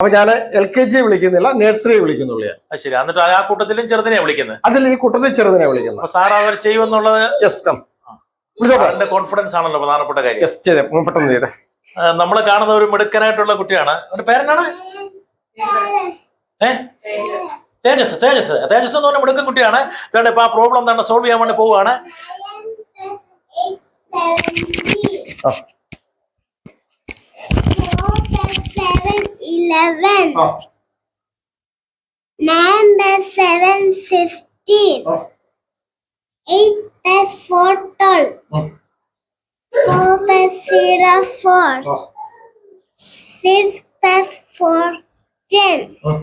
അപ്പൊ ഞാൻ L K G വിളിക്കുന്നില്ല നേഴ്സറി വിളിക്കുന്നുള്ളൂ ഞാൻ. ശരി. എന്നിട്ട് ആ കൂട്ടത്തിലും ചെറുതിനെ വിളിക്കുന്നത്? അതിൽ ഈ കൂട്ടത്തിൽ ചെറുതിനെ വിളിക്കുന്നത്. സാർ അവർ ചെയ്യുമെന്നുള്ളത് യെസ് കോൺഫിഡൻസ് ആണല്ലോ പ്രധാനപ്പെട്ട കാര്യം. യെസ് ചെയ്തേ. പെട്ടെന്ന് ചെയ്തേ. നമ്മൾ കാണുന്ന ഒരു മിടുക്കനായിട്ടുള്ള കുട്ടിയാണ്. അവന്റെ പേരെന്നാണ്? ഏ? തേജസ് തേജസ്. തേജസ് എന്ന് പറഞ്ഞ മിടുക്കൻ കുട്ടിയാണ്. അതുകൊണ്ട് ഇപ്പൊ ആ പ്രോബ്ലം തന്നെ സോൾവ് ചെയ്യാൻ വേണ്ടി പോവുകയാണ് ആ seven, eleven. Oh. Nine plus seven, sixteen. ആ Eight plus four, twelve. ഉം, Four plus zero, four. ആ Six plus four, ten. ഉം.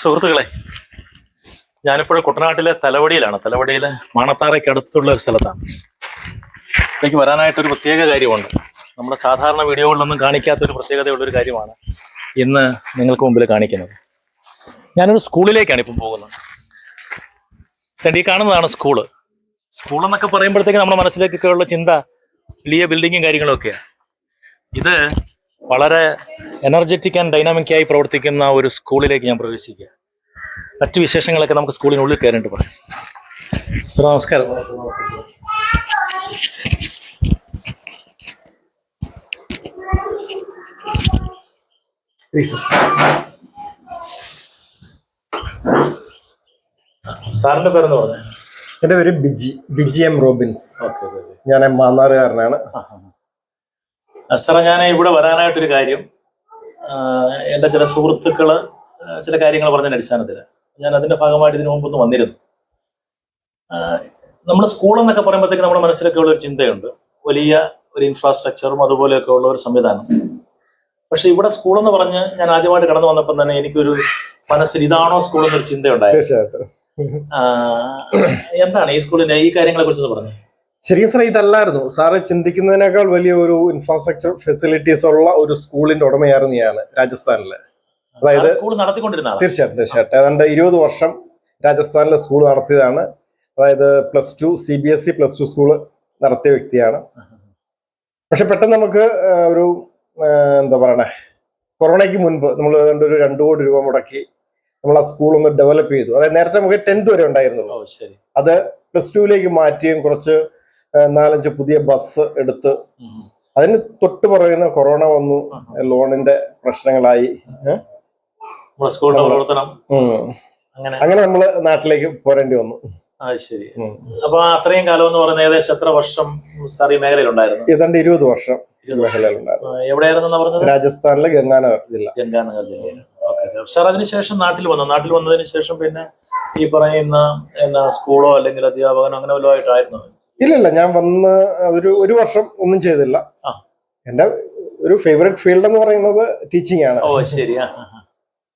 സുഹൃത്തുക്കളെ ഞാനിപ്പോഴും കുട്ടനാട്ടിലെ തലവടിയിലാണ് തലവടിയിലെ മണത്താറയ്ക്ക് അടുത്തുള്ള ഒരു സ്ഥലത്താണ് എനിക്ക് വരാനായിട്ടൊരു പ്രത്യേക കാര്യമുണ്ട് നമ്മുടെ സാധാരണ വീഡിയോകളിലൊന്നും കാണിക്കാത്തൊരു പ്രത്യേകതയുള്ളൊരു കാര്യമാണ് ഇന്ന് നിങ്ങൾക്ക് മുമ്പിൽ കാണിക്കുന്നത്. ഞാനൊരു സ്കൂളിലേക്കാണ് ഇപ്പം പോകുന്നത്. കണ്ട് കാണുന്നതാണ് സ്കൂൾ. സ്കൂൾ എന്നൊക്കെ പറയുമ്പോഴത്തേക്ക് നമ്മുടെ മനസ്സിലേക്കൊക്കെ ഉള്ള ചിന്ത വലിയ ബിൽഡിങ്ങും കാര്യങ്ങളൊക്കെയാണ് ഇത് വളരെ എനർജറ്റിക് ആൻഡ് ഡൈനാമിക് ആയി പ്രവർത്തിക്കുന്ന ഒരു സ്കൂളിലേക്ക് ഞാൻ പ്രവേശിക്കുക. മറ്റു വിശേഷങ്ങളൊക്കെ നമുക്ക് സ്കൂളിനുള്ളിൽ കയറിയിട്ട് പറയാം. സർ നമസ്കാരം. സാറിന്റെ പേരെന്ന് പറഞ്ഞു? എന്റെ പേര് ബിജി ബിജി എം റോബിൻസ്. ഞാൻ മാന്നാറുകാരനാണ്. സാറേ ഞാൻ ഇവിടെ വരാനായിട്ടൊരു കാര്യം. എന്റെ ചില സുഹൃത്തുക്കൾ ആ, ചില കാര്യങ്ങൾ പറഞ്ഞതിന്റെ അടിസ്ഥാനത്തിൽ. ഞാൻ അതിന്റെ ഭാഗമായിട്ട് ഇതിനു മുമ്പൊന്ന് വന്നിരുന്നു. നമ്മൾ സ്കൂൾ എന്നൊക്കെ പറയുമ്പോഴത്തേക്ക് നമ്മുടെ മനസ്സിലൊക്കെ ഉള്ള ഒരു ചിന്തയുണ്ട്. വലിയ ഒരു ഇൻഫ്രാസ്ട്രക്ചറും അതുപോലെയൊക്കെ ഉള്ള ഒരു സംവിധാനം. പക്ഷെ ഇവിടെ സ്കൂൾ എന്ന് പറഞ്ഞ് ഞാൻ ആദ്യമായിട്ട് കടന്നു വന്നപ്പോൾ തന്നെ എനിക്കൊരു മനസ്സിൽ ഇതാണോ സ്കൂൾ എന്നൊരു തീർച്ചയായിട്ടും. എന്താണ് ഈ സ്കൂളിന്റെ ഈ കാര്യങ്ങളെ കുറിച്ച് പറഞ്ഞു? ശരിക്കും സാർ ഇതല്ലായിരുന്നു. സാറ് ചിന്തിക്കുന്നതിനേക്കാൾ വലിയ ഒരു ഇൻഫ്രാസ്ട്രക്ചർ ഫെസിലിറ്റീസ് ഉള്ള ഒരു സ്കൂളിന്റെ ഉടമയായിരുന്നു ഞാൻ രാജസ്ഥാനിൽ. അതായത് സ്കൂൾ നടത്തിക്കൊണ്ടിരുന്ന തീർച്ചയായിട്ടും തീർച്ചയായിട്ടും. ഏതാണ്ട് ഇരുപത് വർഷം രാജസ്ഥാനിലെ സ്കൂൾ നടത്തിയതാണ്. അതായത് plus two C B S E plus two school നടത്തിയ വ്യക്തിയാണ്. പക്ഷെ പെട്ടെന്ന് നമുക്ക് ആ, ഒരു എന്താ പറയണേ? കൊറോണയ്ക്ക് മുൻപ് നമ്മൾ ഏതാണ്ട് ഒരു രണ്ടു കോടി രൂപ മുടക്കി നമ്മൾ ആ സ്കൂൾ ഒന്ന് ഡെവലപ്പ് ചെയ്തു. അതായത് നേരത്തെ നമുക്ക് ടെൻത്ത് വരെ ഉണ്ടായിരുന്നുള്ളൂ അത് പ്ലസ് ടുവിലേക്ക് മാറ്റിയും കുറച്ച് നാലഞ്ച് പുതിയ ബസ് എടുത്ത്. അതിന് തൊട്ട് പറയുന്ന കൊറോണ വന്നു. ലോണിന്റെ പ്രശ്നങ്ങളായി. അങ്ങനെ. അങ്ങനെ നമ്മൾ നാട്ടിലേക്ക് പോരേണ്ടി വന്നു. അത് ശരി. അപ്പൊ അത്രയും കാലം എന്ന് പറയുന്നത് ഏകദേശം എത്ര വർഷം സാർ ഈ മേഖലയിലുണ്ടായിരുന്നു? ഏതാണ്ട് ഇരുപത് വർഷം എവിടെയായിരുന്നു പറഞ്ഞത്? രാജസ്ഥാനിലെ ഗംഗാനഗർ ജില്ല. ഗംഗാനഗർ ജില്ലയിൽ സാർ അതിനുശേഷം നാട്ടിൽ വന്നു? നാട്ടിൽ വന്നതിന് ശേഷം പിന്നെ ഈ പറയുന്ന എന്നാ സ്കൂളോ അല്ലെങ്കിൽ അധ്യാപകനോ അങ്ങനെ വല്ലതും ആയിട്ടായിരുന്നു? ഇല്ലില്ല ഞാൻ വന്ന് ഒരു ഒരു വർഷം ഒന്നും ചെയ്തില്ല. എന്റെ ഒരു ഫേവറേറ്റ് ഫീൽഡ് എന്ന് പറയുന്നത് ടീച്ചിങ് ആണ്. ഓ ശരിയാ.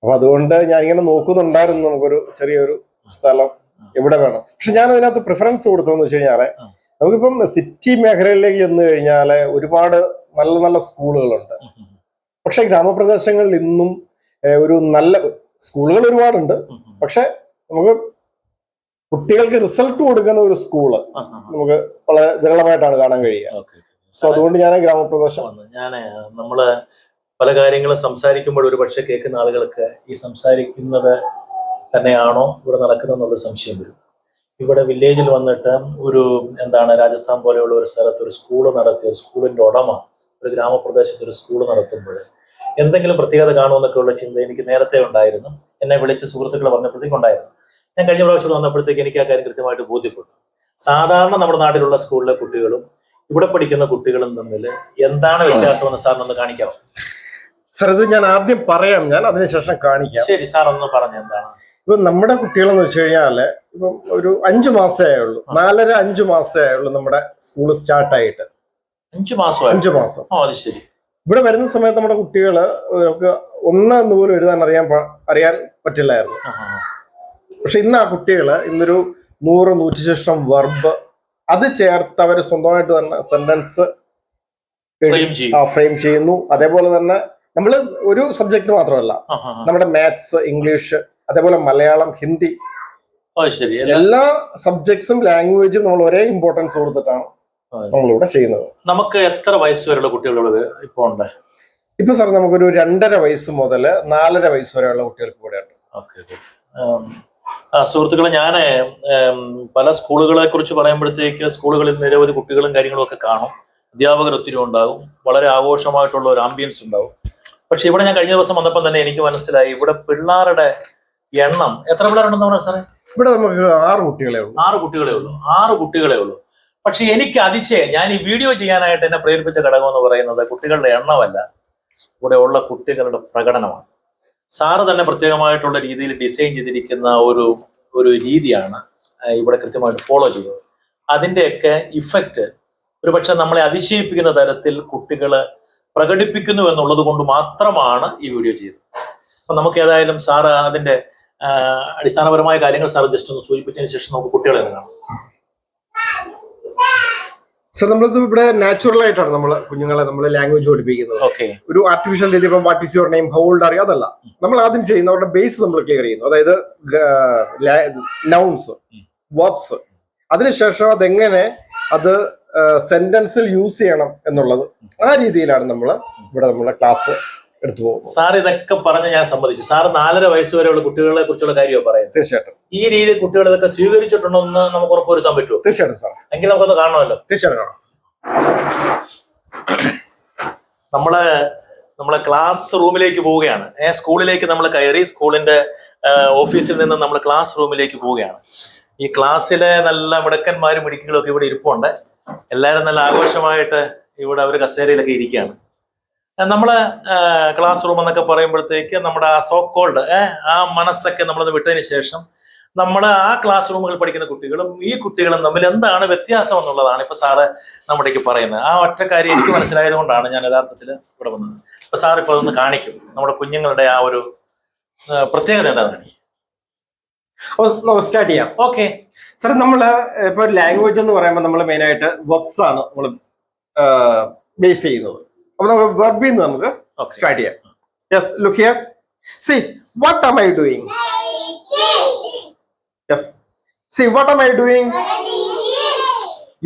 അപ്പൊ അതുകൊണ്ട് ഞാൻ ഇങ്ങനെ നോക്കുന്നുണ്ടായിരുന്നു. നമുക്കൊരു ചെറിയൊരു സ്ഥലം എവിടെ വേണം പക്ഷെ ഞാൻ അതിനകത്ത് പ്രിഫറൻസ് കൊടുത്തതെന്ന് വെച്ച് കഴിഞ്ഞാൽ ആ. നമുക്കിപ്പം സിറ്റി മേഖലയിലേക്ക് ചെന്ന് കഴിഞ്ഞാൽ ഒരുപാട് നല്ല നല്ല സ്കൂളുകളുണ്ട് പക്ഷെ ഗ്രാമപ്രദേശങ്ങളിൽ ഇന്നും ഒരു നല്ല സ്കൂളുകൾ ഒരുപാടുണ്ട്. പക്ഷെ നമുക്ക് കുട്ടികൾക്ക് റിസൾട്ട് കൊടുക്കുന്ന ഒരു സ്കൂൾ. നമുക്ക് വളരെ വിരളമായിട്ടാണ് കാണാൻ കഴിയുക. സോ അതുകൊണ്ട് ഞാൻ ഗ്രാമപ്രദേശം വന്നു ഞാൻ നമ്മൾ പല കാര്യങ്ങളും സംസാരിക്കുമ്പോൾ ഒരു പക്ഷെ കേൾക്കുന്ന ആളുകൾക്ക് ഈ സംസാരിക്കുന്നത് തന്നെയാണോ ഇവിടെ നടക്കുന്നത് എന്നുള്ളൊരു സംശയം വരും. ഇവിടെ വില്ലേജിൽ വന്നിട്ട് ഒരു എന്താണ് രാജസ്ഥാൻ പോലെയുള്ള ഒരു സ്ഥലത്ത് ഒരു സ്കൂൾ നടത്തിയ ഒരു സ്കൂളിന്റെ ഉടമ ഒരു ഗ്രാമപ്രദേശത്ത് ഒരു സ്കൂൾ നടത്തുമ്പോൾ എന്തെങ്കിലും പ്രത്യേകത കാണുമെന്നൊക്കെ ഉള്ള ചിന്ത എനിക്ക് നേരത്തെ ഉണ്ടായിരുന്നു. എന്നെ വിളിച്ച് സുഹൃത്തുക്കൾ പറഞ്ഞപ്പോഴത്തേക്കും ഉണ്ടായിരുന്നു. ഞാൻ കഴിഞ്ഞ പ്രാവശ്യം വന്നപ്പോഴത്തേക്ക് എനിക്ക് ആ കാര്യം കൃത്യമായിട്ട് ബോധ്യപ്പെട്ടു. സാധാരണ നമ്മുടെ നാട്ടിലുള്ള സ്കൂളിലെ കുട്ടികളും ഇവിടെ പഠിക്കുന്ന കുട്ടികളും തമ്മിൽ എന്താണ് വ്യത്യാസം വ്യത്യാസമെന്ന് സാറിനൊന്ന് കാണിക്കാമോ സാർ ഇത് ഞാൻ ആദ്യം പറയാം. ഞാൻ അതിനുശേഷം കാണിക്കാം. ശരി സാർ ഒന്ന് പറഞ്ഞു എന്താണ്? ഇപ്പൊ നമ്മുടെ കുട്ടികളെന്ന് വെച്ച് കഴിഞ്ഞാൽ ഇപ്പം ഒരു അഞ്ചു മാസേ ആയുള്ളൂ. നാലര അഞ്ചു മാസേ ആയുള്ളൂ നമ്മുടെ സ്കൂൾ സ്റ്റാർട്ട് ആയിട്ട് അഞ്ചു മാസം അഞ്ചു മാസം. അത് ശരി. ഇവിടെ വരുന്ന സമയത്ത് നമ്മുടെ കുട്ടികൾ നമുക്ക് ഒന്ന് എന്ന് പോലും എഴുതാൻ അറിയാൻ അറിയാൻ പറ്റില്ലായിരുന്നു. പക്ഷെ ഇന്ന് ആ കുട്ടികൾ ഇന്നൊരു നൂറ് നൂറ്റി ശേഷം വർബ് അത് ചേർത്ത് അവർ സ്വന്തമായിട്ട് തന്നെ സെന്റൻസ്. ഫ്രെയിം ചെയ്യുന്നു. അതേപോലെ തന്നെ നമ്മൾ ഒരു സബ്ജക്ട് മാത്രമല്ല. നമ്മുടെ മാത്സ് ഇംഗ്ലീഷ് അതേപോലെ മലയാളം ഹിന്ദി എല്ലാ- സബ്ജക്ട്സും ലാംഗ്വേജും നമ്മൾ ഒരേ ഇമ്പോർട്ടൻസ് കൊടുത്തിട്ടാണ്. നമ്മളിവിടെ ചെയ്യുന്നത്. നമുക്ക് എത്ര വയസ്സ് വരെയുള്ള കുട്ടികളുടെ ഇപ്പൊ ഉണ്ട്? ഇപ്പൊ സാർ നമുക്കൊരു രണ്ടര വയസ്സ് മുതൽ നാലര വയസ്സ് വരെയുള്ള കുട്ടികൾക്ക് കൂടെ ഉണ്ട്. സുഹൃത്തുക്കളെ ഞാൻ പല സ്കൂളുകളെ കുറിച്ച് പറയുമ്പോഴത്തേക്ക് സ്കൂളുകളിൽ നിരവധി കുട്ടികളും കാര്യങ്ങളും ഒക്കെ കാണും. അധ്യാപകർ ഒത്തിരി ഉണ്ടാകും. വളരെ ആഘോഷമായിട്ടുള്ള ഒരു ആംബിയൻസ് ഉണ്ടാവും പക്ഷെ ഇവിടെ ഞാൻ കഴിഞ്ഞ ദിവസം വന്നപ്പോൾ തന്നെ എനിക്ക് മനസ്സിലായി. ഇവിടെ പിള്ളേരുടെ എണ്ണം. എത്ര പിള്ളേരുണ്ടെന്ന് പറഞ്ഞ സാറേ? ഇവിടെ നമുക്ക് ആറ് കുട്ടികളെ ഉള്ളൂ. ആറ് കുട്ടികളെ ഉള്ളൂ. ആറ് കുട്ടികളെ ഉള്ളൂ. പക്ഷെ എനിക്ക് അതിശയം ഞാൻ ഈ വീഡിയോ ചെയ്യാനായിട്ട് എന്നെ പ്രേരിപ്പിച്ച ഘടകം എന്ന് പറയുന്നത് കുട്ടികളുടെ എണ്ണമല്ല. ഇവിടെ ഉള്ള കുട്ടികളുടെ പ്രകടനമാണ്. സാറ് തന്നെ പ്രത്യേകമായിട്ടുള്ള രീതിയിൽ ഡിസൈൻ ചെയ്തിരിക്കുന്ന ഒരു ഒരു രീതിയാണ് ഇവിടെ കൃത്യമായിട്ട് ഫോളോ ചെയ്യുന്നത്. അതിന്റെയൊക്കെ ഇഫക്റ്റ് ഒരു പക്ഷെ നമ്മളെ അതിശയിപ്പിക്കുന്ന തരത്തിൽ കുട്ടികൾ പ്രകടിപ്പിക്കുന്നു എന്നുള്ളത് കൊണ്ട് മാത്രമാണ് ഈ വീഡിയോ ചെയ്തത്. അപ്പൊ നമുക്ക് ഏതായാലും സാറ് അതിന്റെ ആ, അടിസ്ഥാനപരമായ കാര്യങ്ങൾ സാർ ജസ്റ്റ് ഒന്ന് സൂചിപ്പിച്ചതിന് ശേഷം നമുക്ക് കുട്ടികളെ കാണാം. സർ നമ്മളിത് ഇവിടെ നാച്ചുറൽ ആയിട്ടാണ് നമ്മൾ കുഞ്ഞുങ്ങളെ നമ്മൾ ലാംഗ്വേജ് പഠിപ്പിക്കുന്നത്. ഓക്കെ ഒരു ആർട്ടിഫിഷ്യൽ രീതി ഇപ്പം what is your name hold അറിയാം അതല്ല. നമ്മൾ ആദ്യം ചെയ്യുന്ന അവരുടെ ബേസ് നമ്മൾ ക്ലിയർ ചെയ്യുന്നു. അതായത് നൗൺസ് വേർബ്സ് അതിനുശേഷം അതെങ്ങനെ അത് സെന്റൻസിൽ യൂസ് ചെയ്യണം എന്നുള്ളത് ആ രീതിയിലാണ് നമ്മൾ ഇവിടെ നമ്മളെ ക്ലാസ് എടുത്തു പോകും സാർ ഇതൊക്കെ പറഞ്ഞ് ഞാൻ സമ്മതിച്ചു. സാർ നാലര വയസ്സ് വരെയുള്ള കുട്ടികളെ കുറിച്ചുള്ള കാര്യമാണ് പറയുന്നത്. തീർച്ചയായിട്ടും. ഈ രീതിയിൽ കുട്ടികൾ ഇതൊക്കെ സ്വീകരിച്ചിട്ടുണ്ടോ എന്ന് നമുക്ക് ഉറപ്പുവരുത്താൻ പറ്റുമോ തീർച്ചയായിട്ടും സാർ. എങ്കിൽ നമുക്കൊന്ന് കാണണമല്ലോ. തീർച്ചയായിട്ടും കാണാം. നമ്മൾ നമ്മളെ ക്ലാസ് റൂമിലേക്ക് പോവുകയാണ്. സ്കൂളിലേക്ക് നമ്മൾ കയറി സ്കൂളിന്റെ ഓഫീസിൽ നിന്ന് നമ്മൾ ക്ലാസ് റൂമിലേക്ക് പോവുകയാണ്. ഈ ക്ലാസ്സിലെ നല്ല മിടക്കന്മാരും മിടുക്കികളും ഒക്കെ ഇവിടെ ഇരിപ്പുണ്ട്. എല്ലാവരും നല്ല ആഘോഷമായിട്ട് ഇവിടെ അവർ കസേരയിലൊക്കെ ഇരിക്കുകയാണ്. ആ, നമ്മൾ ക്ലാസ് റൂം എന്നൊക്കെ പറയുമ്പോഴത്തേക്ക് നമ്മുടെ ആ സോ കോൾഡ് ആ മനസ്സൊക്കെ നമ്മളത് വിട്ടതിന് ശേഷം നമ്മൾ ആ ക്ലാസ് റൂമുകളിൽ പഠിക്കുന്ന കുട്ടികളും ഈ കുട്ടികളും തമ്മിൽ എന്താണ് വ്യത്യാസം എന്നുള്ളതാണ് ഇപ്പൊ സാറ് നമ്മുടേക്ക് പറയുന്നത്. ആ ഒറ്റ കാര്യം എനിക്ക് മനസ്സിലായത് കൊണ്ടാണ് ഞാൻ യഥാർത്ഥത്തിൽ ഇവിടെ വന്നത്. അപ്പൊ സാർ ഇപ്പൊ അതൊന്ന് കാണിക്കും. നമ്മുടെ കുഞ്ഞുങ്ങളുടെ ആ ഒരു പ്രത്യേകത എന്താണ് സ്റ്റാർട്ട് ചെയ്യാം. ഓക്കെ സാർ നമ്മൾ ഇപ്പൊ ലാംഗ്വേജ് എന്ന് പറയുമ്പോൾ നമ്മൾ മെയിൻ ആയിട്ട് വെബ്സ് ആണ് നമ്മൾ ബേസ് ചെയ്യുന്നത്. അപ്പൊ നമുക്ക് വെർബിൽ നിന്ന് നമുക്ക് സ്റ്റാർട്ട് ചെയ്യാം. Yes look here see what am I doing yes see what am I doing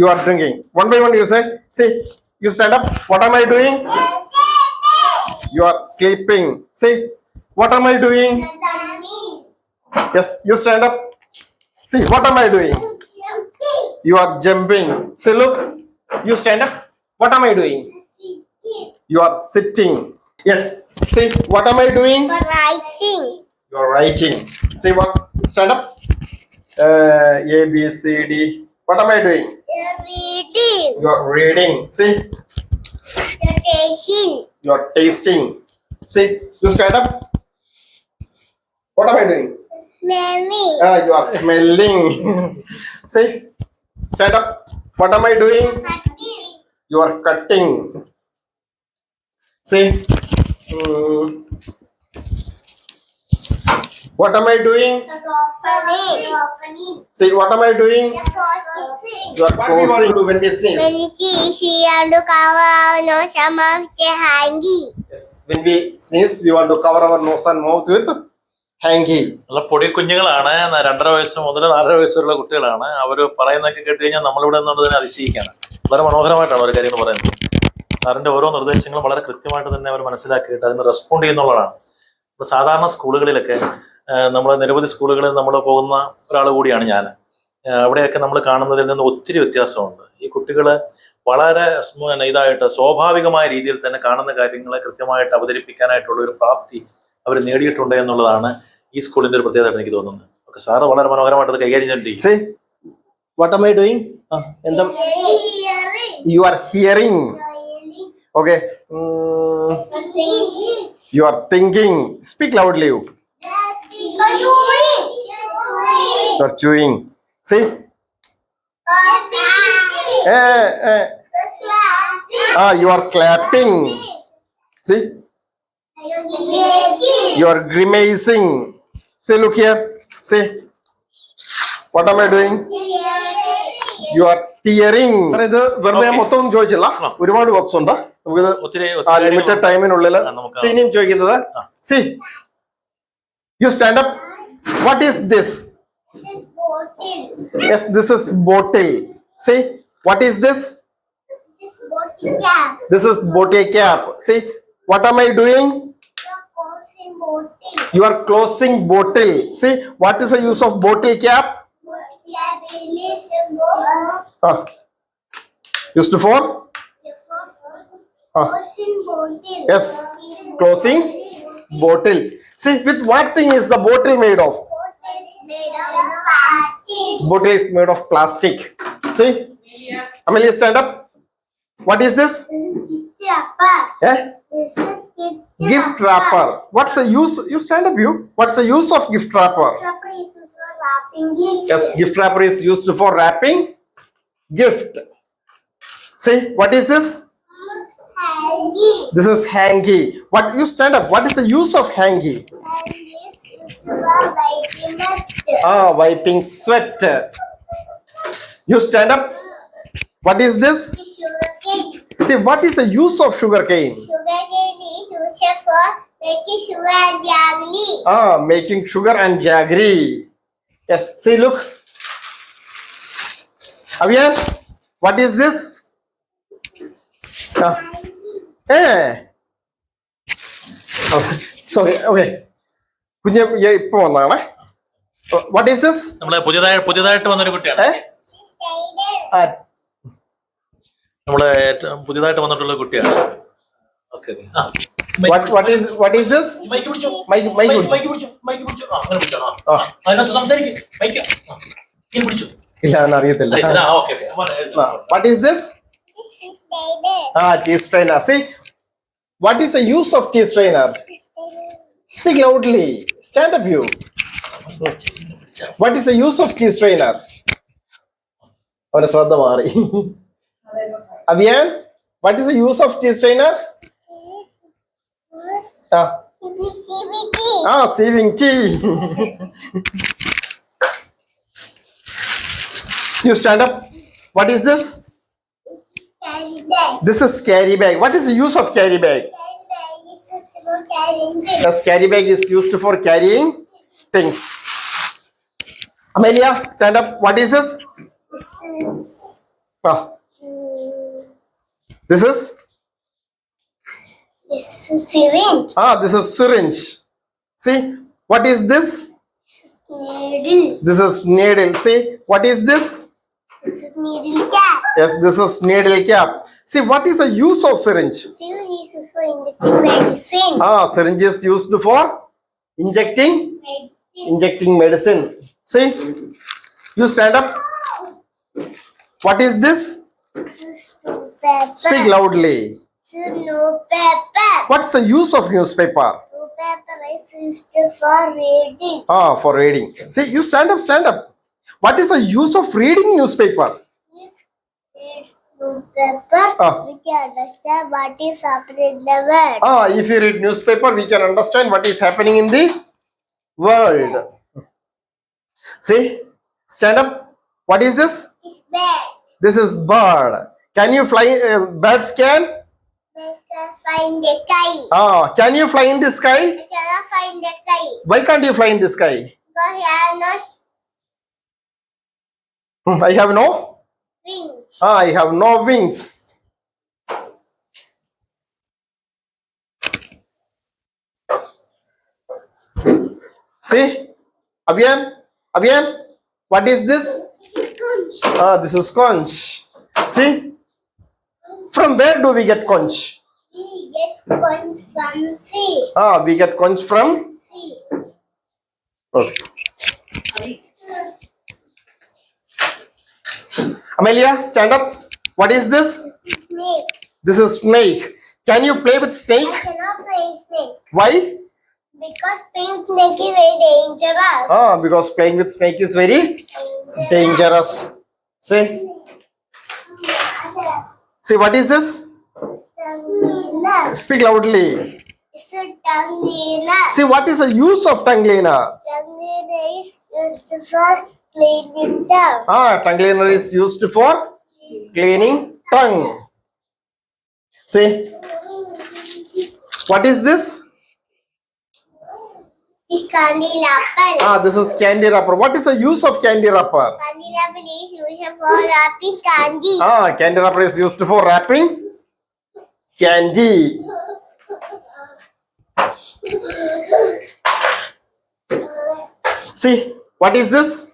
you are drinking one by one you say see you stand up what am I doing you are sleeping see what am I doing yes you stand up see what am I doing You are jumping. See look, you stand up. What am I doing? You are sitting. Yes. See, what am I doing? Writing. You are writing. See what? Stand up. Uh, A, B, C, D. What am I doing? You're Reading. You are reading. See, You're Tasting. you are tasting. See, you stand up. What am I doing? Smelling. Ah, you are smelling. See, stand up. What am I doing? Cutting. you are cutting see mm, what am i doing Opening. See what am i doing you are closing to when we sneeze Medici and cover our nose and mouth the hangy. yes. when we sneeze we want to cover our nose and mouth with hanky നല്ല പൊടി കുഞ്ഞുങ്ങളാണ് രണ്ടര വയസ്സ് മുതൽ നാലര വയസ്സ് വരെയുള്ള കുട്ടികളാണ് അവർ പറയുന്നതൊക്കെ കേട്ട് കഴിഞ്ഞാൽ നമ്മളിവിടെ നിന്നുള്ളതിനെ അതിശയിക്കാണ് വളരെ മനോഹരമായിട്ടാണ് അവർ കാര്യങ്ങൾ പറയുന്നത് സാറിന്റെ ഓരോ നിർദ്ദേശങ്ങളും വളരെ കൃത്യമായിട്ട് തന്നെ അവർ മനസ്സിലാക്കിയിട്ട് അതിന് റെസ്പോണ്ട് ചെയ്യുന്നുള്ളതാണ്. ഇപ്പൊ സാധാരണ സ്കൂളുകളിലൊക്കെ നമ്മൾ നിരവധി സ്കൂളുകളിൽ നമ്മൾ പോകുന്ന ഒരാൾ കൂടിയാണ് ഞാൻ. അവിടെയൊക്കെ നമ്മൾ കാണുന്നതിൽ നിന്ന് ഒത്തിരി വ്യത്യാസമുണ്ട്. ഈ കുട്ടികൾ വളരെ ഇതായിട്ട് സ്വാഭാവികമായ രീതിയിൽ തന്നെ കാണുന്ന കാര്യങ്ങളെ കൃത്യമായിട്ട് അവതരിപ്പിക്കാനായിട്ടുള്ള ഒരു പ്രാപ്തി അവർ നേടിയിട്ടുണ്ട് എന്നുള്ളതാണ് ഈ സ്കൂളിന്റെ ഒരു പ്രത്യേകത എനിക്ക് തോന്നുന്നത്. ഓക്കെ സാറ് വളരെ മനോഹരമായിട്ട് കൈകാര്യം ചെയ്തിട്ടുണ്ട്. What am i doing? You are the, okay. Mm. You are thinking. Speak loudly. You are chewing, see? Eh, eh. Ah, you are slapping. See? You are grimacing. See look here. See? What am i doing? you are tearing. Sir ഇത് വെറുതെ ഞാൻ മൊത്തം ഒന്നും ചോദിച്ചില്ല. ഒരുപാട് works ഉണ്ട്. നമുക്ക് ഒത്തിരി ഒത്തിരി ലിമിറ്റഡ്. ടൈമിനുള്ളിൽ സീനിയും ചോദിക്കുന്നത് see. You stand up what is this yes this is bottle see what is this this is bottle cap see What am I doing? You are closing bottle. See, what is the use of bottle cap? Ah. Used for? Ah. Yes. Closing bottle. See, with what thing is the bottle made of? Bottle is made of plastic. See? i Yeah. you, stand up. What is this? Gift wrapper. Yeah? This is gift wrapper. What's the use? You stand up, you. What's the use of gift wrapper? Gift wrapper is used for wrapping. Yes, gift wrapper is used for wrapping gift. See, what is this? This is hangy. What you stand up? What is the use of hangy? Ah, wiping sweat. You stand up. What is this? See, what is the use of sugar cane? Sugar cane is used for making sugar and jaggery. Ah, making sugar and jaggery. Yes, see, look. Is this? Ah. Eh. Okay, sorry, okay. കുഞ്ഞ് ഇപ്പൊ വന്നാണേ what is this നമ്മൾ പുതിയതായി പുതിയതായിട്ട് വന്നൊരു കുട്ടിയാണ്. നമ്മൾ ഏറ്റവും പുതിയതായിട്ട് വന്നിട്ടുള്ള കുട്ടിയാണ്. Okay what what is what is this? Mic പിടിച്ചോ. മൈക്ക് മൈക്ക് പിടിച്ചു മൈക്ക് പിടിച്ചോ. മൈക്ക് പിടിച്ചോ. ആ അങ്ങനെ പിടിച്ചോ. ആ. ആ. അതിനകത്ത് സംസാരിക്കും. മൈക്ക്. ഇങ്ങനെ പിടിച്ചു. ഇല്ല അവന് അറിയത്തില്ല ആ okay what is this Ah, teeth strainer. See, what is the use of teeth strainer? Speak loudly. Stand up, you. What is the use of teeth strainer? അവന്റെ ശ്രദ്ധ മാറി അവിയാൻ what is the use of tea strainer ആ ആ You stand up. What is this? Carry bag. This is carry bag. What is the use of carry bag? The carry bag is used for carrying things. Amelia, stand up. What is this? This is. Ah. This is? This is syringe. Ah, this is syringe. See, what is this? This is needle. This is needle. See, what is this? Needle cap. Yes, this is needle cap. See, what is the use of syringe? Syringe is used for injecting medicine. Ah, syringe is used for injecting Medicine. injecting medicine. See, you stand up. What is this? This is pepper. Speak loudly. This is no pepper. What's the use of newspaper? No pepper is used for reading. Ah, for reading. See, you stand up, stand up. What is the use of reading newspaper? If it's no pepper, Ah. we can understand what is happening in the world. Ah, if you read newspaper, we can understand what is happening in the world. See, stand up. What is this? It's bad. This is bird. Can you fly? Uh, birds can? We can find the kite. Ah, can you fly in the sky? We cannot find the kite. Why can't you fly in the sky? Because we have no Hmm, I have no. wings. I have no wings. See, Avian, Avian, what is this? Conch. Ah, this is conch. See, from where do we get conch? We get conch from sea. Ah, we get conch from. Sea. Okay. Amelia, stand up. What is this? Snake. This is snake. Can you play with snake? I cannot play snake. Why? Because pink snake is very dangerous. Ah, because playing with snake is very dangerous. See, see what is this? Tongue. Speak loudly. It's a tongue cleaner. See what is the use of tongue cleaner? Tongue cleaner is used for cleaning tongue. Ah, tongue cleaner is used for cleaning tongue. See, what is this? It's candy wrapper. Ah, this is candy wrapper. What is the use of candy wrapper? Candy apple is used for wrapping candy. Ah, candy wrapper is used for wrapping candy. See, what is this?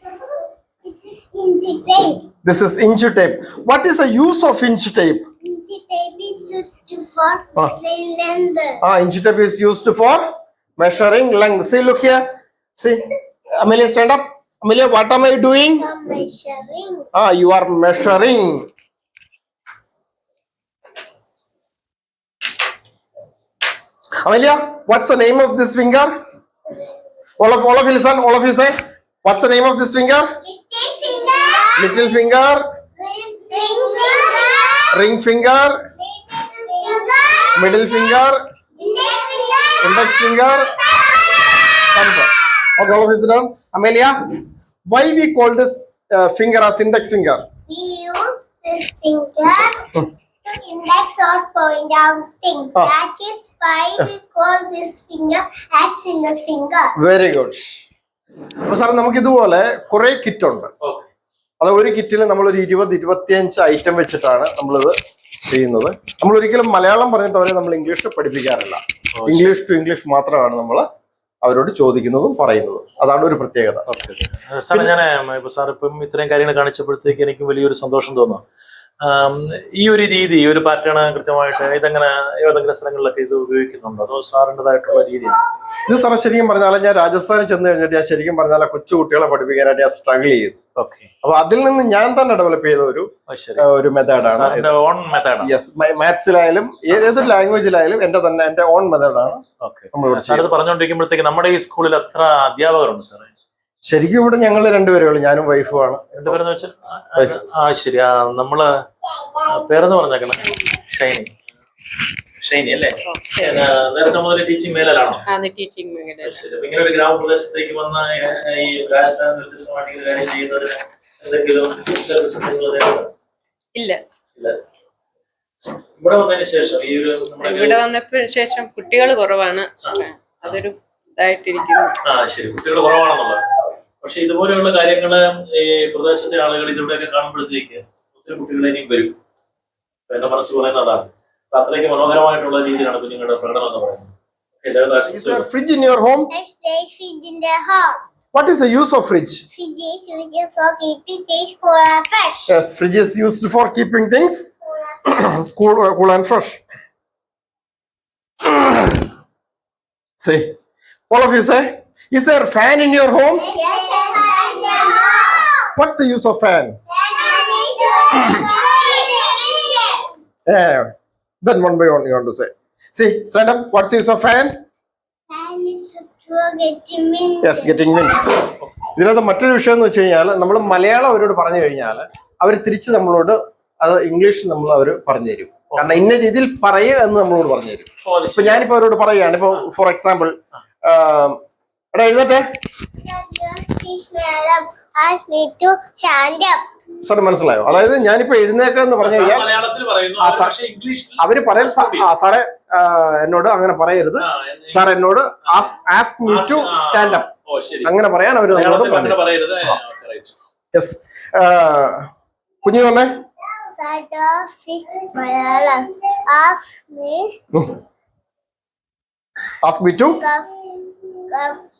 This is inchi tape. This is inch tape. What is the use of inch tape? Inchi tape is used for Ah. cylinder. Ah, inch tape is used for measuring length. See, look here. See, Amelia, stand up. Amelia, what am I doing? For measuring. Ah, you are measuring. Amelia, what's the name of this finger? All of all of you listen. All of you say. What's the name of this finger? Little finger. Little finger, Ring finger. ring finger, Finger. middle finger, Index finger. index finger. thumb. Okay, all of you sit down. Amelia, why we call this uh, finger as index finger? We use this finger to index or point out things. Ah. That is why we call this finger as index finger. Very good അപ്പൊ sir നമുക്ക് ഇതുപോലെ കുറെ kit ഉണ്ട് okay അത് ഒരു കിറ്റിൽ നമ്മൾ ഒരു ഇരുപത് ഇരുപത്തിയഞ്ച് ഐറ്റം വെച്ചിട്ടാണ് നമ്മളിത് ചെയ്യുന്നത്. നമ്മൾ ഒരിക്കലും മലയാളം പറഞ്ഞിട്ട് അവരെ നമ്മൾ ഇംഗ്ലീഷ് പഠിപ്പിക്കാറില്ല. ഇംഗ്ലീഷ് ടു ഇംഗ്ലീഷ് മാത്രമാണ് നമ്മൾ അവരോട് ചോദിക്കുന്നതും പറയുന്നതും. അതാണ് ഒരു പ്രത്യേകത. സാർ ഞാൻ ഇപ്പൊ സാർ ഇപ്പം ഇത്രയും കാര്യങ്ങൾ കാണിച്ചപ്പോഴത്തേക്ക് എനിക്ക് വലിയൊരു സന്തോഷം തോന്നുന്നു. ഈ ഒരു രീതി ഈ ഒരു പാറ്റേൺ കൃത്യമായിട്ട് ഇതെങ്ങനെ ഏതെങ്കിലും സ്ഥലങ്ങളിലൊക്കെ ഇത് ഉപയോഗിക്കുന്നുണ്ടോ? അതോ സാറിന്റെതായിട്ടുള്ള രീതിയാണ്? ഇത് സാറേ ശരിക്കും പറഞ്ഞാൽ ഞാൻ രാജസ്ഥാനിൽ ചെന്ന് കഴിഞ്ഞിട്ട് ഞാൻ ശരിക്കും പറഞ്ഞാൽ കൊച്ചു കുട്ടികളെ പഠിപ്പിക്കാനായിട്ട് ഞാൻ സ്ട്രഗിൾ ചെയ്തു ഓക്കെ. അപ്പൊ അതിൽ നിന്ന് ഞാൻ തന്നെ ഡെവലപ്പ് ചെയ്ത ഒരു ഒരു മെത്തേഡാണ് ഓൺ മെത്തേഡ് യെസ് മാത്സിലായാലും ഏതൊരു ലാംഗ്വേജിലായാലും എന്റെ തന്നെ എന്റെ ഓൺ മെത്തേഡാണ് ഇത് പറഞ്ഞുകൊണ്ടിരിക്കുമ്പോഴത്തേക്ക് നമ്മുടെ ഈ സ്കൂളിൽ എത്ര അധ്യാപകരുണ്ട് സാറേ? ശരിക്കും ഇവിടെ ഞങ്ങൾ രണ്ടുപേരേ ഉള്ളൂ. ഞാനും വൈഫുമാണ് പേരെന്ന് വെച്ചാൽ ആ ശരി ആ നമ്മൾ പേരെന്ന് പറഞ്ഞേക്കണേ? ഷൈനി. ഷൈനി അല്ലേ? നേരത്തെ മുതൽ ടീച്ചിങ് മേലാണോ ആണ് ടീച്ചിങ് മേഖല ശരി. അപ്പൊ ഇങ്ങനെ ഒരു ഗ്രാമപ്രദേശത്തേക്ക് വന്ന ഏ, ഈ രാജസ്ഥാൻ വ്യത്യസ്തമായിട്ട് ഈ കാര്യം ചെയ്യുന്നതിന് എന്തെങ്കിലും service നിങ്ങൾ നേരിടുന്നുണ്ടോ? ഇല്ല. ഇല്ല. ഇവിടെ വന്നതിന് ശേഷം ഈ ഒരു നമ്മുടെ ഇവിടെ വന്നപ്പോൾ ശേഷം കുട്ടികൾ കുറവാണ്. അതൊരു ഇതായിട്ടിരിക്കുന്നു. ആ ശരി. കുട്ടികൾ കുറവാണെന്നുള്ളത്. പക്ഷെ ഇതുപോലെയുള്ള കാര്യങ്ങൾ ഈ പ്രദേശത്തെ ആളുകൾ ഇതിലൂടെയൊക്കെ കാണുമ്പോഴത്തേക്ക് ഒത്തിരി കുട്ടികൾ ഇനിയും വരും എന്റെ മനസ്സ് പറയുന്നത് അതാണ് അത്രയ്ക്ക് മനോഹരമായിട്ടുള്ള രീതിയിലാണ് കുഞ്ഞുങ്ങളുടെ പ്രകടനം എന്ന് പറയുന്നത് Okay, എല്ലാവരും ആശംസിക്കുന്നു. Fridge in your home Next day, fridge in the home. What is the use of fridge Fridge is used for keeping things cool and fresh. Yes, fridge is used for keeping things Cool and cool, uh, cool and fresh. say, all of you say, is there a fan in your home? What's the use of fan? Yeah, then one by one you want to say. See, stand up. What's the use of fan? Fan is for getting wind. Yes, getting wind. ഇതിനകത്ത് മറ്റൊരു വിഷയം എന്ന് വെച്ച് കഴിഞ്ഞാൽ നമ്മൾ മലയാളം അവരോട് പറഞ്ഞു കഴിഞ്ഞാൽ അവർ തിരിച്ച് നമ്മളോട് അത് ഇംഗ്ലീഷ് നമ്മൾ അവർ പറഞ്ഞു തരും കാരണം ഇന്ന രീതിയിൽ പറയുക എന്ന് നമ്മളോട് പറഞ്ഞു തരും ഇപ്പൊ. ഞാനിപ്പോ അവരോട് പറയുകയാണ് ഇപ്പൊ ഫോർ എക്സാമ്പിൾ എടാ എഴുതട്ടെ. സാർ മനസ്സിലായോ? അതായത് ഞാനിപ്പോ എഴുന്നേക്ക എന്ന് പറഞ്ഞു അവർ പറയാൻ "സാ- ആ സാറേ എന്നോട് അങ്ങനെ പറയരുത്. സാർ എന്നോട് ask me to stand up. ഓ ശരി. അങ്ങനെ പറയാൻ അവർ നമ്മളോട് പറയരുത്. യെസ് കുഞ്ഞു വന്നേ. Ask me me to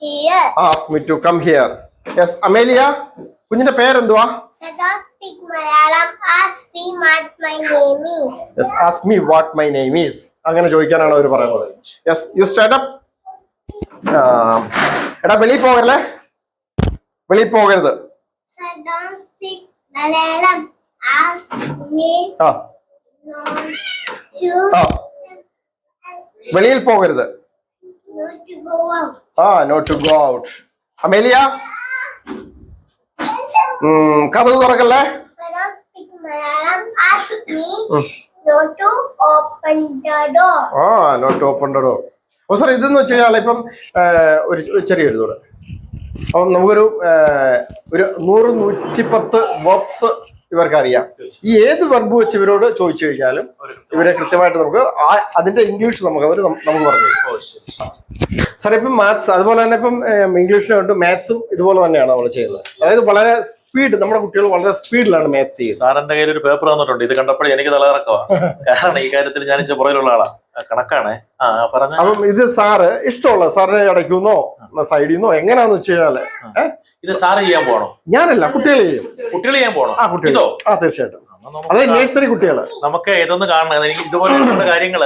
here. Ask me to come here yes Amelia കുഞ്ഞിന്റെ പേരെന്തുവാ? Sada speak Malayalam. Asked me what my name is. Yes ask me what my name is അങ്ങനെ ചോദിക്കാനാണ് അവർ പറയുന്നത്. യെസ് യു സ്റ്റാൻഡ് അപ്പ് എടാ വെളിയിൽ പോകല്ലേ വെളിയിൽ പോകരുത്. ആ. വെളിയിൽ പോകരുത്. ആ not to go out Amelia? കഥ തുറക്കല്ലേ? Sada speak Malayalam. Asked me not to open the door. ആ നോട്ട് ഓപ്പൺ ഡോ ഓ സാർ ഇതെന്ന് വെച്ച് കഴിഞ്ഞാൽ ഇപ്പം ഒരു ചെറിയൊരു ദൂരം അപ്പം നമുക്കൊരു ഒരു നൂറ് നൂറ്റിപ്പത്ത് ബോക്സ് ഇവർക്ക് അറിയാം ഈ ഏത് വെർബ് വെച്ച് ഇവരോട് ചോദിച്ചു കഴിഞ്ഞാലും ഇവരെ കൃത്യമായിട്ട് നമുക്ക് അതിന്റെ ഇംഗ്ലീഷ് നമുക്ക് അവർ നമുക്ക് പറഞ്ഞു സാർ ഇപ്പം മാത്സ് അതുപോലെ തന്നെ ഇപ്പം ഇംഗ്ലീഷിനായിട്ട് മാത്സും ഇതുപോലെ തന്നെയാണ് നമ്മൾ ചെയ്യുന്നത്. അതായത് വളരെ സ്പീഡ് നമ്മുടെ കുട്ടികൾ വളരെ സ്പീഡിലാണ് മാത്സ് ചെയ്യുന്നത്. സാറിന്റെ കയ്യിൽ ഒരു പേപ്പർ തന്നിട്ടുണ്ട് ഇത് കണ്ടപ്പോഴേ എനിക്ക് തലകറക്കവാ. കാരണം ഈ കാര്യത്തിൽ ഞാൻ പുറകിലുള്ള ആളാ. ആ, കണക്കാണേ. അപ്പം ഇത് സാറ് ഇഷ്ടമുള്ള സാറിനെ അടയ്ക്കുന്നോ സൈഡിൽ നിന്നോ എങ്ങനെയാന്ന് വെച്ച് കഴിഞ്ഞാൽ ഇത് സാറ് ചെയ്യാൻ പോണോ? ഞാനല്ല കുട്ടികൾ ചെയ്യും. കുട്ടികൾ ചെയ്യാൻ പോണോ? ആ കുട്ടികളോ ആ തീർച്ചയായിട്ടും. അതെ നേഴ്സറി കുട്ടികൾ നമുക്ക് ഇതൊന്ന് കാണണം? എനിക്ക് ഇതുപോലെയുള്ള കാര്യങ്ങൾ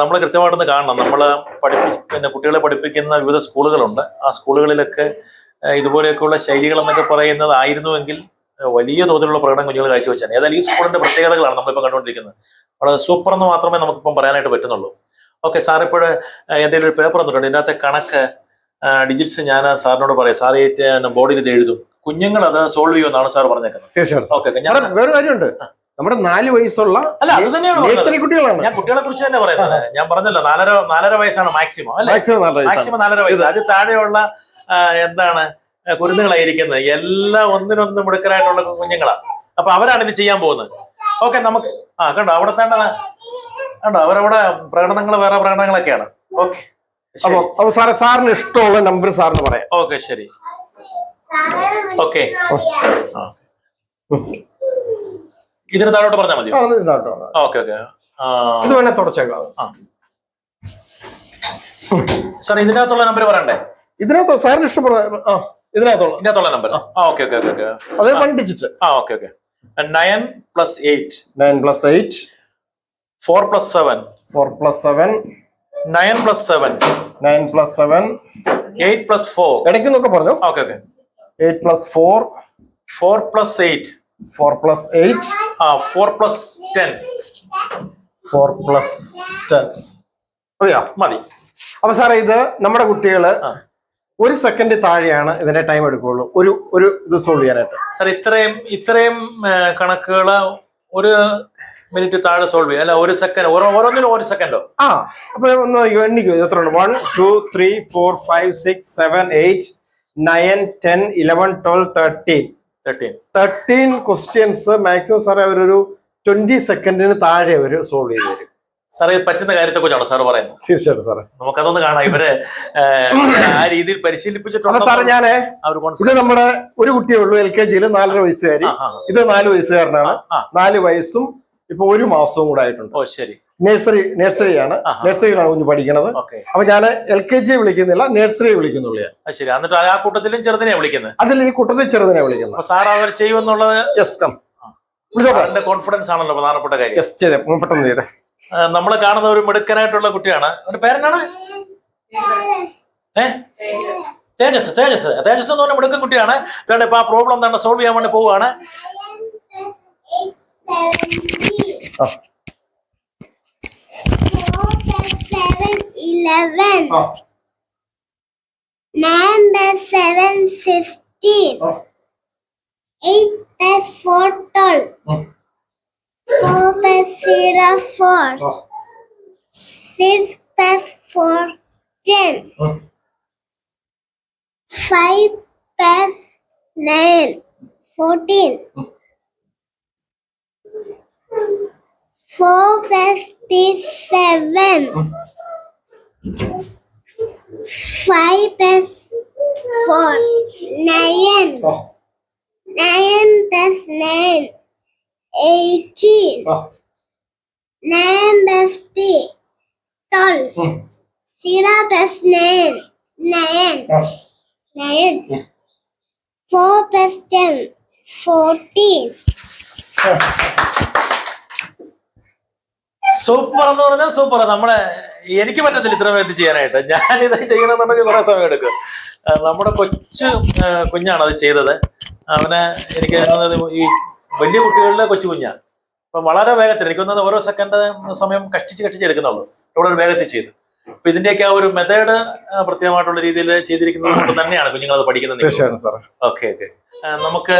നമ്മൾ കൃത്യമായിട്ടൊന്ന് കാണണം. നമ്മൾ പഠിപ്പി പിന്നെ കുട്ടികളെ പഠിപ്പിക്കുന്ന വിവിധ സ്കൂളുകളുണ്ട്. ആ സ്കൂളുകളിലൊക്കെ ഇതുപോലെയൊക്കെയുള്ള ശൈലികൾ എന്നൊക്കെ പറയുന്നത് ആയിരുന്നുവെങ്കിൽ വലിയ തോതിലുള്ള പ്രകടനം കുഞ്ഞുങ്ങൾ കാഴ്ചവെച്ചാണ്. ഏതായാലും ഈ സ്കൂളിന്റെ പ്രത്യേകതകളാണ് നമ്മളിപ്പോൾ കണ്ടുകൊണ്ടിരിക്കുന്നത്. വളരെ സൂപ്പർ എന്ന് മാത്രമേ നമുക്കിപ്പം പറയാനായിട്ട് പറ്റുന്നുള്ളൂ. ഓക്കെ സാർ ഇപ്പോൾ എന്റെ ഒരു പേപ്പർ തന്നിട്ടുണ്ട് ഇതിനകത്തെ കണക്ക് ഡിജിറ്റ്സ് ഞാൻ സാറിനോട് പറയാം. സാർ ബോർഡിൽ ഇത് എഴുതും. കുഞ്ഞുങ്ങൾ അത് സോൾവ് ചെയ്യുമെന്നാണ് സാർ പറഞ്ഞേക്കുന്നത്. തീർച്ചയായിട്ടും. വേറെ കാര്യമുണ്ട്. നമ്മുടെ നാല് വയസ്സുള്ള അല്ല അത് തന്നെയാണ് കുട്ടികളാണ്. ഞാൻ കുട്ടികളെ കുറിച്ച് തന്നെ പറയുന്നത്. ഞാൻ പറഞ്ഞല്ലോ നാലര നാലര വയസ്സാണ് മാക്സിമം അല്ലെ? മാക്സിമം നാലര വയസ്സ്. അത് താഴെയുള്ള എന്താണ് കുരുന്നുകളായിരിക്കുന്നത്. എല്ലാം ഒന്നിനൊന്ന് മിടുക്കരായിട്ടുള്ള കുഞ്ഞുങ്ങളാണ് അപ്പൊ അവരാണ് ഇത് ചെയ്യാൻ പോകുന്നത്. ഓക്കെ നമുക്ക് ആ കണ്ടോ അവിടെ തന്നെ കണ്ടോ അവരവിടെ പ്രകടനങ്ങൾ വേറെ പ്രകടനങ്ങളൊക്കെയാണ്. ഓക്കെ അപ്പൊ സാറിന് ഇഷ്ടമുള്ള നമ്പർ സാറിന് പറയാം. ഓക്കെ ശരി. ഓക്കെ. ഇതിന് താഴോട്ട് പറഞ്ഞാൽ മതി. Okay okay. ഇത് വേണേ തുടച്ചേക്കാം. സാർ ഇതിനകത്തുള്ള നമ്പർ പറയണ്ടേ? ഇതിനകത്തോ? സാറിന് ഇഷ്ടപ്പെടുന്ന ആ. ഇതിനകത്തുള്ള ഇതിനകത്തുള്ള നമ്പർ ആ. ഓക്കെ ഓക്കെ ഓക്കെ ഓക്കെ അത് വൺ ഡിജിറ്റ് ആ okay okay nine plus eight nine plus eight four plus seven four plus seven nine plus seven nine plus seven eight plus four ഇടയ്ക്കുന്നൊക്കെ പറഞ്ഞു? Okay okay eight plus four four plus eight four plus eight ആ four plus ten four plus ten മതിയോ? മതി. അപ്പൊ സാറേ ഇത് നമ്മുടെ കുട്ടികൾ. ഒരു സെക്കൻഡ് താഴെയാണ് ഇതിന്റെ ടൈം എടുക്കുള്ളൂ ഒരു ഒരു ഇത് സോൾവ് ചെയ്യാനായിട്ട്. സർ ഇത്രയും ഇത്രയും കണക്കുകൾ ഒരു മിനിറ്റ് താഴെ സോൾവ് ചെയ്യാം. അല്ല ഒരു സെക്കൻഡ് ഓരോ ഓരോന്നിനും ഒരു സെക്കൻഡോ ആ അപ്പൊ ഒന്ന് എണ്ണിക്കോ. എത്ര ഉണ്ട്? One two three four five six seven eight nine ten eleven twelve thirteen thirteen thirteen questions maximum സാറേ അവരൊരു ട്വന്റി സെക്കൻഡിന് താഴെ അവർ സോൾവ് ചെയ്തു തരും. സാർ ഇത് പറ്റുന്ന കാര്യത്തെ കുറിച്ചാണ് സാർ പറയുന്നത്? തീർച്ചയായിട്ടും സാറേ. നമുക്കതൊന്ന് കാണാം. ഇവരെ ആ രീതിയിൽ പരിശീലിപ്പിച്ചിട്ടുണ്ട്? സാറേ ഞാനേ ഇത് നമ്മുടെ ഒരു കുട്ടിയേ ഉള്ളൂ എൽ കെ ജിയിൽ നാലര വയസ്സുകാരി. ഇത് നാല് വയസ്സുകാരനാണ്. നാല് വയസ്സും ഇപ്പൊ ഒരു മാസവും കൂടെ ആയിട്ടുണ്ട്. ഓ ശരി. നഴ്സറി നഴ്സറിയാണ്. നഴ്സറിയിലാണ് കുഞ്ഞ് പഠിക്കുന്നത് അപ്പൊ ഞാൻ എൽ കെ ജി വിളിക്കുന്നില്ല നഴ്സറി വിളിക്കുന്നുള്ളൂ ശരി. എന്നിട്ട് ആ കൂട്ടത്തിലും ചെറുതിനെ വിളിക്കുന്നത്? അതിൽ ഈ കൂട്ടത്തിൽ ചെറുതിനെ വിളിക്കുന്നത്. സാർ അവർ ചെയ്യുമെന്നുള്ളത് കോൺഫിഡൻസ് ആണല്ലോ പ്രധാനപ്പെട്ട കാര്യം. പെട്ടെന്ന് ചെയ്തേ. നമ്മൾ കാണുന്ന ഒരു മിടുക്കനായിട്ടുള്ള കുട്ടിയാണ്. അവന്റെ പേരെന്നാണ്? ഏ? തേജസ് തേജസ്. തേജസ് എന്ന് പറഞ്ഞ മിടുക്കൻ കുട്ടിയാണ്. ഇതാണ്ട് ഇപ്പൊ ആ പ്രോബ്ലം തന്നെ സോൾവ് ചെയ്യാൻ വേണ്ടി പോവുകയാണ്. plus seven, sixteen. Eight plus four, twelve. Four past zero four. Six past four ten. Oh. Five past nine fourteen. Oh. Four past seven. Oh. Five past four nine. Nine past nine. Eighteen. Oh. Nine plus three, twelve. ഉം, Zero plus nine, nine. ഉം. Four plus ten, fourteen. Super എന്ന് പറഞ്ഞാൽ super നമ്മളെ എനിക്ക് പറ്റത്തില്ല ഇത്ര പേര് ചെയ്യാനായിട്ട് ഞാൻ ഇത് ചെയ്യണമെന്നുണ്ടെങ്കിൽ കുറെ സമയം എടുക്കും നമ്മുടെ കൊച്ചു കുഞ്ഞാണ് അത് ചെയ്തത് അവനെ എനിക്ക് ഈ വലിയ കുട്ടികളിലെ കൊച്ചു കുഞ്ഞാണ് അപ്പൊ വളരെ വേഗത്തിൽ എനിക്ക് തോന്നുന്നത് ഓരോ സെക്കൻഡ് സമയം കഷ്ടിച്ച് കഷ്ടിച്ച് എടുക്കുന്നുള്ളൂ. ഒരു വേഗത്തിൽ ചെയ്തു. അപ്പൊ ഇതിന്റെയൊക്കെ ആ ഒരു മെത്തേഡ് പ്രത്യേകമായിട്ടുള്ള രീതിയിൽ ചെയ്തിരിക്കുന്നത് കൊണ്ട് തന്നെയാണ് കുഞ്ഞുങ്ങൾ അത് പഠിക്കുന്നത് ഓക്കെ ഓക്കെ. നമുക്ക്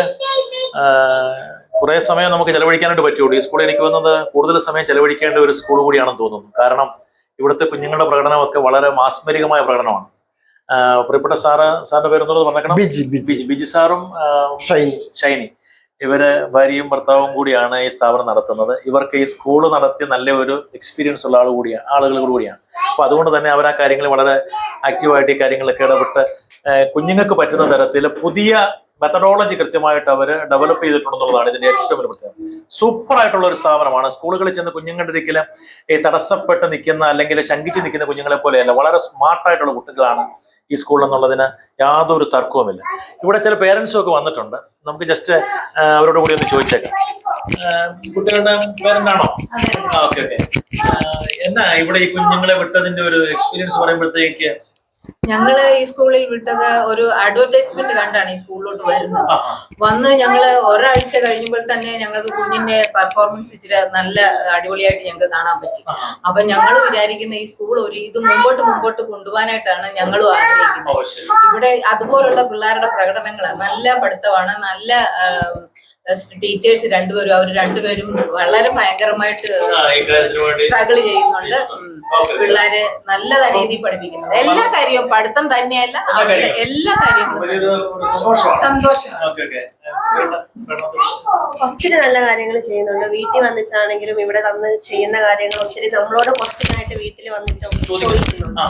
കുറെ സമയം നമുക്ക് ചെലവഴിക്കാനായിട്ട് പറ്റുള്ളൂ. ഈ സ്കൂളിൽ എനിക്ക് വന്നത് കൂടുതൽ സമയം ചെലവഴിക്കേണ്ട ഒരു സ്കൂൾ കൂടിയാണെന്ന് തോന്നുന്നു. കാരണം ഇവിടുത്തെ കുഞ്ഞുങ്ങളുടെ പ്രകടനമൊക്കെ വളരെ മാസ്മരികമായ പ്രകടനമാണ്. പ്രിയപ്പെട്ട സാറ് സാറിന്റെ പേരെന്നുള്ളത് പറഞ്ഞേക്കണം. ബിജി ബിജി. ബിജി ബിജി സാറും ഷൈനി. ഷൈനി. ഇവർ ഭാര്യയും ഭർത്താവും കൂടിയാണ് ഈ സ്ഥാപനം നടത്തുന്നത്. ഇവർക്ക് ഈ സ്കൂൾ നടത്തി നല്ല ഒരു എക്സ്പീരിയൻസ് ഉള്ള ആൾ കൂടിയാണ് ആളുകൾ കൂടിയാണ്. അപ്പൊ അതുകൊണ്ട് തന്നെ അവർ ആ കാര്യങ്ങൾ വളരെ ആക്റ്റീവായിട്ട് ഈ കാര്യങ്ങളൊക്കെ ഇടപെട്ട് കുഞ്ഞുങ്ങൾക്ക് പറ്റുന്ന തരത്തിൽ പുതിയ മെത്തഡോളജി കൃത്യമായിട്ട് അവർ ഡെവലപ്പ് ചെയ്തിട്ടുണ്ടെന്നുള്ളതാണ് ഇതിന്റെ ഏറ്റവും വലിയ പ്രത്യേകത. സൂപ്പർ ആയിട്ടുള്ള ഒരു സ്ഥാപനമാണ്. സ്കൂളുകളിൽ ചെന്ന് കുഞ്ഞുങ്ങളുടെ ഒരിക്കലും ഈ തടസ്സപ്പെട്ട് നിൽക്കുന്ന അല്ലെങ്കിൽ ശങ്കിച്ച് നിൽക്കുന്ന കുഞ്ഞുങ്ങളെ പോലെയല്ല വളരെ സ്മാർട്ടായിട്ടുള്ള കുട്ടികളാണ് ഈ സ്കൂൾ എന്നുള്ളതിന് യാതൊരു തർക്കവുമില്ല. ഇവിടെ ചില പേരൻസും ഒക്കെ വന്നിട്ടുണ്ട്. നമുക്ക് ജസ്റ്റ് അവരോട് കൂടി ഒന്ന് ചോദിച്ചേക്കാം. കുട്ടികളുടെ പേരന്റാണോ ഓക്കെ ഓക്കെ. എന്നാ ഇവിടെ ഈ കുഞ്ഞുങ്ങളെ വിട്ടതിന്റെ ഒരു എക്സ്പീരിയൻസ് പറയുമ്പോഴത്തേക്ക് ഞങ്ങൾ ഈ സ്കൂളിൽ വിട്ടത് ഒരു അഡ്വർടൈസ്മെന്റ് കണ്ടാണ് ഈ സ്കൂളിലോട്ട് വരുന്നത്. വന്ന് ഞങ്ങൾ ഒരാഴ്ച കഴിഞ്ഞപ്പോൾ തന്നെ ഞങ്ങൾക്ക് കുഞ്ഞിന്റെ പെർഫോമൻസ് ഇച്ചിരി നല്ല അടിപൊളിയായിട്ട് ഞങ്ങൾക്ക് കാണാൻ പറ്റി. അപ്പൊ ഞങ്ങൾ വിചാരിക്കുന്ന ഈ സ്കൂൾ ഒരു ഇത് മുമ്പോട്ട് മുമ്പോട്ട് കൊണ്ടുപോകാനായിട്ടാണ് ഞങ്ങളും ആഗ്രഹിക്കുന്നത്. ഇവിടെ അതുപോലുള്ള പിള്ളേരുടെ പ്രകടനങ്ങൾ നല്ല പഠിത്തമാണ് നല്ല ടീച്ചേഴ്സ് രണ്ടുപേരും അവർ രണ്ടുപേരും വളരെ ഭയങ്കരമായിട്ട് സ്ട്രഗിൾ ചെയ്യുന്നുണ്ട്. പിള്ളേരെ നല്ല രീതിയിൽ പഠിപ്പിക്കുന്നുണ്ട്. എല്ലാ കാര്യവും പഠിത്തം തന്നെയല്ല എല്ലാ അവരുടെ കാര്യവും. സന്തോഷം ഒത്തിരി നല്ല കാര്യങ്ങൾ ചെയ്യുന്നുണ്ട്. വീട്ടിൽ വന്നിട്ടാണെങ്കിലും ഇവിടെ തന്ന് ചെയ്യുന്ന കാര്യങ്ങൾ ഒത്തിരി നമ്മളോട് ക്വസ്റ്റ്യൻ ആയിട്ട് വീട്ടിൽ വന്നിട്ട് ചോദിക്കുന്നുണ്ട്.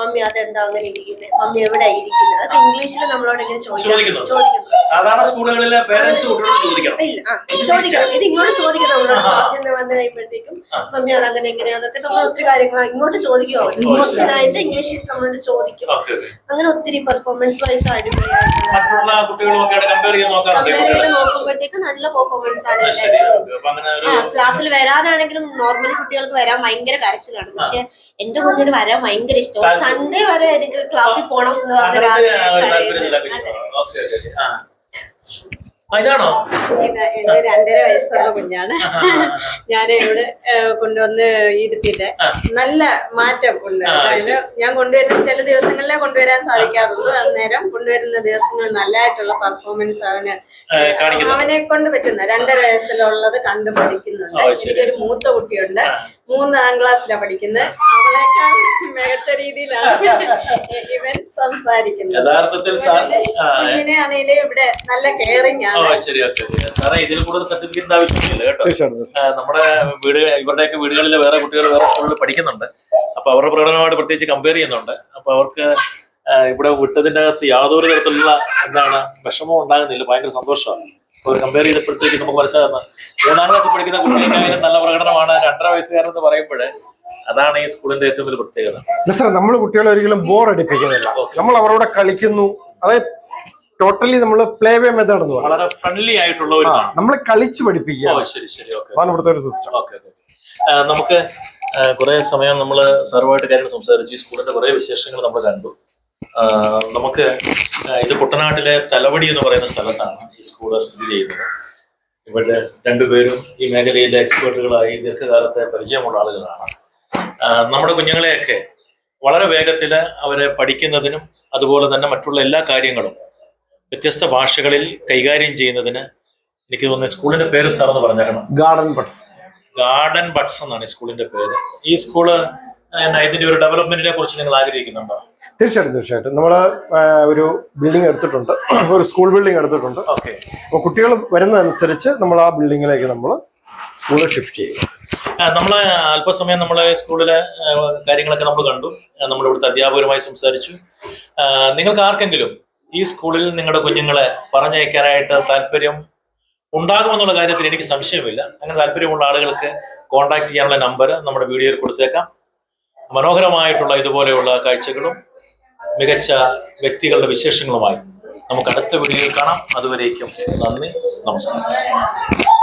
മമ്മി അതെന്താ അങ്ങനെ ഇരിക്കുന്നത് മമ്മി എവിടെ ഇരിക്കുന്നത് അത് ഇംഗ്ലീഷിൽ നമ്മളോട് ഇങ്ങനെ ചോദിക്കുന്നു. സാധാരണ സ്കൂളുകളിലെ ചോദിക്കണം. ചോദിക്കണം. ഇത് ഇങ്ങോട്ട് ചോദിക്കും നമ്മളോട്. ക്ലാസ്സിൽ നിന്ന് വന്ന് കഴിയുമ്പോഴത്തേക്കും. മമ്മി അത് എങ്ങനെ അതൊക്കെ നമ്മൾ ഒത്തിരി കാര്യങ്ങൾ ഇങ്ങോട്ട് ചോദിക്കും ക്വസ്റ്റ്യൻ ആയിട്ട് ഇംഗ്ലീഷിൽ നമ്മളോട് ചോദിക്കും. അങ്ങനെ ഒത്തിരി പെർഫോമൻസ് വൈസ് മറ്റുള്ള കുട്ടികളുമൊക്കെ നോക്കുമ്പോഴത്തേക്കും നല്ല പെർഫോമൻസ് ആണ് ക്ലാസ്സിൽ വരാനാണെങ്കിലും നോർമലി കുട്ടികൾക്ക് വരാൻ ഭയങ്കര കരച്ചിലാണ്. പക്ഷെ എന്റെ കുഞ്ഞിന് വരാൻ ഭയങ്കര ഇഷ്ടമാണ് സൺഡേ വരെ എനിക്ക് ക്ലാസ്സിൽ പോണം എന്ന് പറഞ്ഞ ഇതാണോ? ഇത് ഇത് രണ്ടര വയസ്സുള്ള കുഞ്ഞാണ്. ഞാൻ ഇവിടെ കൊണ്ടുവന്ന് ഇരുത്തിയിട്ട് ആ. നല്ല മാറ്റം ഉണ്ട്. ഞാൻ കൊണ്ടുവരുന്ന ചില ദിവസങ്ങളിലേ കൊണ്ടുവരാൻ സാധിക്കാറുള്ളൂ. അന്നേരം കൊണ്ടുവരുന്ന ദിവസങ്ങളിൽ നല്ലതായിട്ടുള്ള പെർഫോമൻസ് അവന് അവനെ കൊണ്ട് പറ്റുന്ന രണ്ടര വയസ്സിലുള്ളത് കണ്ടു പഠിക്കുന്നുണ്ട് എനിക്കൊരു മൂത്ത കുട്ടിയുണ്ട്. മൂന്നാം ക്ലാസ്സിലാണ് പഠിക്കുന്നത് അവളെക്കാൾ മികച്ച രീതിയിലാണ് ഇവൻ സംസാരിക്കുന്നത്. യഥാർത്ഥത്തിൽ സാർ ആ, കുഞ്ഞിനെ ഇവിടെ നല്ല കെയറിംഗ് ആണ്. ശരി ഓക്കെ സാറേ ഇതിൽ കൂടുതൽ സർട്ടിഫിക്കറ്റ് ആവശ്യമില്ല കേട്ടോ. നമ്മുടെ വീട് ഇവരുടെയൊക്കെ വീടുകളിൽ വേറെ കുട്ടികൾ വേറെ സ്കൂളിൽ പഠിക്കുന്നുണ്ട്. അപ്പൊ അവരുടെ പ്രകടനമായിട്ട് പ്രത്യേകിച്ച് കമ്പയർ ചെയ്യുന്നുണ്ട്. അപ്പൊ അവർക്ക് ഇവിടെ വിട്ടതിന്റെ അകത്ത് യാതൊരു തരത്തിലുള്ള എന്താണ് വിഷമം ഉണ്ടാകുന്നില്ല. ഭയങ്കര സന്തോഷമാണ്. കമ്പയർ ചെയ്തപ്പോഴത്തേക്ക് നമുക്ക് മനസ്സിലാകുന്ന മൂന്നാം ക്ലാസ്സിൽ പഠിക്കുന്ന കുട്ടികൾക്കായാലും നല്ല പ്രകടനമാണ്. രണ്ടര വയസ്സുകാരൻ എന്ന് പറയുമ്പോൾ അതാണ് ഈ സ്കൂളിന്റെ ഏറ്റവും വലിയ പ്രത്യേകത. സാർ നമ്മൾ കുട്ടികളെ ഒരിക്കലും ബോർ അടിപ്പിക്കുന്നില്ല. നമ്മൾ അവരോട് കളിക്കുന്നു. അതായത് ടോട്ടലി നമ്മൾ പ്ലേ വേ മെത്തേഡ് എന്ന് പറയുന്നത് വളരെ ഫ്രണ്ട്ലി ആയിട്ടുള്ള ഒരു നമ്മൾ കളിച്ച് പഠിപ്പിക്കുക. ശരി ശരി. ഓക്കെ ഒരു സിസ്റ്റം ഓക്കെ ഓക്കെ നമുക്ക് കുറെ സമയം നമ്മൾ സാറുമായിട്ട് കാര്യങ്ങൾ സംസാരിച്ചു ഈ സ്കൂളിന്റെ കുറെ വിശേഷങ്ങൾ നമ്മൾ കണ്ടു. നമുക്ക് ഇത് കുട്ടനാട്ടിലെ തലവടി എന്ന് പറയുന്ന സ്ഥലത്താണ് ഈ സ്കൂൾ സ്ഥിതി ചെയ്യുന്നത്. ഇവിടെ രണ്ടുപേരും ഈ മേഖലയിലെ എക്സ്പേർട്ടുകളായി ദീർഘകാലത്തെ പരിചയമുള്ള ആളുകളാണ്. നമ്മുടെ കുഞ്ഞുങ്ങളെയൊക്കെ വളരെ വേഗത്തിൽ അവരെ പഠിക്കുന്നതിനും അതുപോലെ തന്നെ മറ്റുള്ള എല്ലാ കാര്യങ്ങളും വ്യത്യസ്ത ഭാഷകളിൽ കൈകാര്യം ചെയ്യുന്നതിന് എനിക്ക് തോന്നുന്നു സ്കൂളിന്റെ പേര് സാർ എന്ന് പറഞ്ഞേക്കണം. ഗാർഡൻ ബട്സ് ഗാർഡൻ ബട്സ് എന്നാണ് ഈ സ്കൂളിന്റെ പേര്. ഈ സ്കൂൾ ഇതിന്റെ ഒരു ഡെവലപ്മെന്റിനെ കുറിച്ച് നിങ്ങൾ ആഗ്രഹിക്കുന്നുണ്ടോ? തീർച്ചയായിട്ടും തീർച്ചയായിട്ടും. നമ്മൾ ഒരു ബിൽഡിംഗ് എടുത്തിട്ടുണ്ട്. ഒരു സ്കൂൾ ബിൽഡിംഗ് എടുത്തിട്ടുണ്ട്. ഓക്കെ അപ്പോൾ കുട്ടികൾ വരുന്നതനുസരിച്ച് നമ്മൾ ആ ബിൽഡിങ്ങിലേക്ക് നമ്മൾ സ്കൂൾ ഷിഫ്റ്റ് ചെയ്യും. നമ്മളെ അല്പസമയം നമ്മളെ സ്കൂളിലെ കാര്യങ്ങളൊക്കെ നമ്മൾ കണ്ടു. നമ്മൾ ഇവിടുത്തെ അധ്യാപകരുമായി സംസാരിച്ചു. നിങ്ങൾക്ക് ആർക്കെങ്കിലും ഈ സ്കൂളിൽ നിങ്ങളുടെ കുഞ്ഞുങ്ങളെ പറഞ്ഞയക്കാനായിട്ട് താല്പര്യം ഉണ്ടാകുമെന്നുള്ള കാര്യത്തിൽ എനിക്ക് സംശയമില്ല. അങ്ങനെ താല്പര്യമുള്ള ആളുകൾക്ക് കോൺടാക്ട് ചെയ്യാനുള്ള നമ്പർ നമ്മുടെ വീഡിയോയിൽ കൊടുത്തേക്കാം. മനോഹരമായിട്ടുള്ള ഇതുപോലെയുള്ള കാഴ്ചകളും മികച്ച വ്യക്തികളുടെ വിശേഷങ്ങളുമായി നമുക്ക് അടുത്ത വീഡിയോയിൽ കാണാം. അതുവരേക്കും നന്ദി നമസ്കാരം.